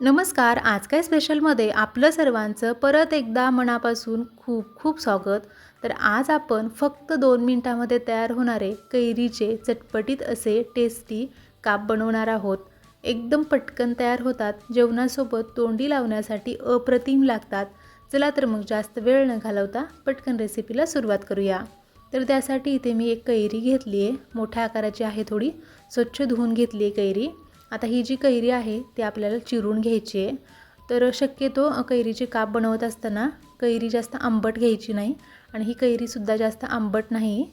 नमस्कार आज काय स्पेशलमध्ये आपलं सर्वांचं परत एकदा मनापासून खूप खूप स्वागत. तर आज आपण फक्त दोन मिनटामध्ये तयार होणारे कैरीचे चटपटीत असे टेस्टी काप बनवणार आहोत. एकदम पटकन तयार होतात जेवणासोबत तोंडी लावण्यासाठी अप्रतिम लागतात. चला तर मग जास्त वेळ न घालवता पटकन रेसिपीला सुरुवात करूया. तर त्यासाठी इथे मी एक कैरी घेतली आहे मोठ्या आकाराची आहे थोडी. स्वच्छ धुवून घेतली आहे कैरी. आता ही जी कैरी आहे ती आपल्याला चिरून घ्यायची आहे. तर शक्यतो कैरीचे काप बनवत असताना कैरी जास्त आंबट घ्यायची नाही आणि ही कैरीसुद्धा जास्त आंबट नाही.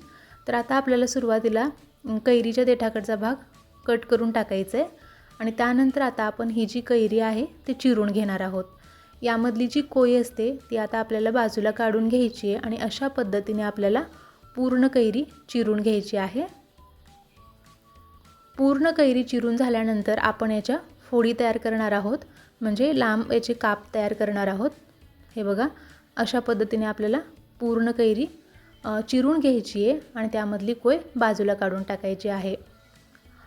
तर आता आपल्याला सुरुवातीला कैरीच्या देठाकडचा भाग कट करून टाकायचा आहे आणि त्यानंतर आता आपण ही जी कैरी आहे ती चिरून घेणार आहोत. यामधली जी कोय असते ती आता आपल्याला बाजूला काढून घ्यायची आहे आणि अशा पद्धतीने आपल्याला पूर्ण कैरी चिरून घ्यायची आहे. पूर्ण कैरी चिरून झाल्यानंतर आपण याच्या फोडी तयार करणार आहोत. म्हणजे लांब याचे काप तयार करणार आहोत. हे बघा अशा पद्धतीने आपल्याला पूर्ण कैरी चिरून घ्यायची आहे आणि त्यामधली कोय बाजूला काढून टाकायची आहे.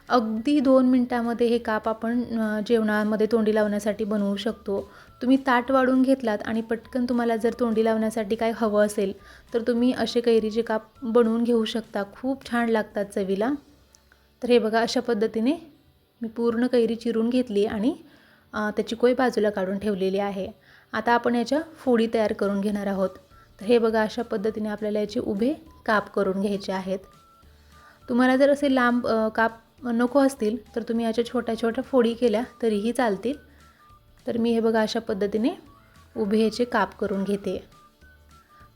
अगदी दोन मिनटामध्ये हे काप आपण जेवणामध्ये तोंडी लावण्यासाठी बनवू शकतो. तुम्ही ताट वाढून घेतलात आणि पटकन तुम्हाला जर तोंडी लावण्यासाठी काय हवं असेल तर तुम्ही असे कैरीचे काप बनवून घेऊ शकता. खूप छान लागतात चवीला. तर हे बघा अशा पद्धतीने मी पूर्ण कैरी चिरून घेतली आणि त्याची कोय बाजूला काढून ठेवलेली आहे. आता आपण याच्या फोडी तयार करून घेणार आहोत. तर हे बघा अशा पद्धतीने आपल्याला याचे उभे काप करून घ्यायचे आहेत. तुम्हाला जर असे लांब काप नको असतील तर तुम्ही याच्या छोट्या छोट्या फोडी केल्या तरीही चालतील. तर मी हे बघा अशा पद्धतीने उभे याचे काप करून घेते.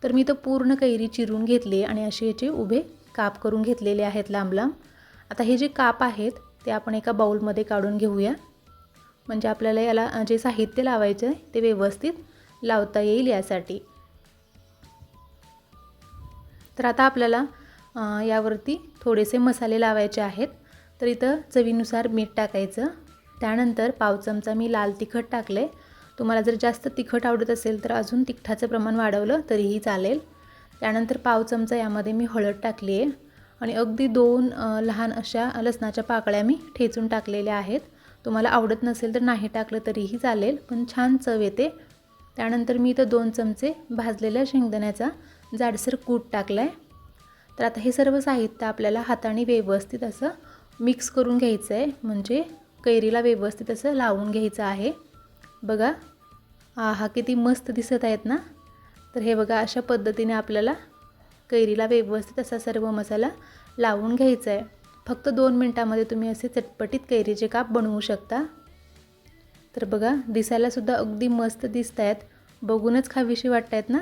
तर मी तर पूर्ण कैरी चिरून घेतली आणि असे याचे उभे काप करून घेतलेले आहेत लांब लांब. आता हे जे काप आहेत ते आपण एका बाऊलमध्ये काढून घेऊया. म्हणजे आपल्याला याला जे साहित्य लावायचं आहे ते व्यवस्थित लावता येईल यासाठी. तर आता आपल्याला यावरती थोडेसे मसाले लावायचे आहेत. तर इथं चवीनुसार मीठ टाकायचं. त्यानंतर पाव चमचा मी लाल तिखट टाकले तुम्हाला जर जास्त तिखट आवडत असेल तर अजून तिखटाचं प्रमाण वाढवलं तरीही चालेल. त्यानंतर पाव चमचा यामध्ये मी हळद टाकली आहे आणि अगदी दोन लहान अशा लसणाच्या पाकळ्या मी ठेचून टाकलेल्या आहेत. तुम्हाला आवडत नसेल तर नाही टाकलं तरीही चालेल पण छान चव येते. त्यानंतर मी इथं दोन चमचे भाजलेल्या शेंगदाण्याचा जाडसर कूट टाकला आहे तर आता हे सर्व साहित्य आपल्याला हाताने व्यवस्थित असं मिक्स करून घ्यायचं आहे म्हणजे कैरीला व्यवस्थित असं लावून घ्यायचं आहे. बघा हा किती मस्त दिसत आहेत ना? तर हे बघा अशा पद्धतीने आपल्याला कैरीला व्यवस्थित असा सर्व मसाला लावून घ्यायचा आहे फक्त दोन मिनटामध्ये तुम्ही असे चटपटीत कैरीचे काप बनवू शकता. तर बघा दिसायलासुद्धा अगदी मस्त दिसत आहेत बघूनच खावीशी वाटत आहेत ना?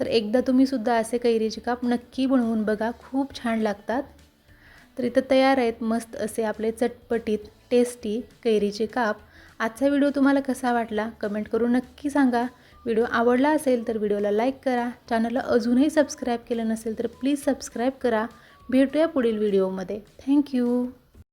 तर एकदा तुम्हीसुद्धा असे कैरीचे काप नक्की बनवून बघा खूप छान लागतात. तर इथं तयार आहेत मस्त असे आपले चटपटीत टेस्टी कैरीचे काप. आजचा व्हिडिओ तुम्हाला कसा वाटला कमेंट करून नक्की सांगा. व्हिडिओ आवडला असेल तर व्हिडिओला लाईक करा. चॅनलला अजूनही सबस्क्राईब केलं नसेल तर प्लीज सबस्क्राईब करा. भेटूया पुढील व्हिडिओमध्ये. थँक्यू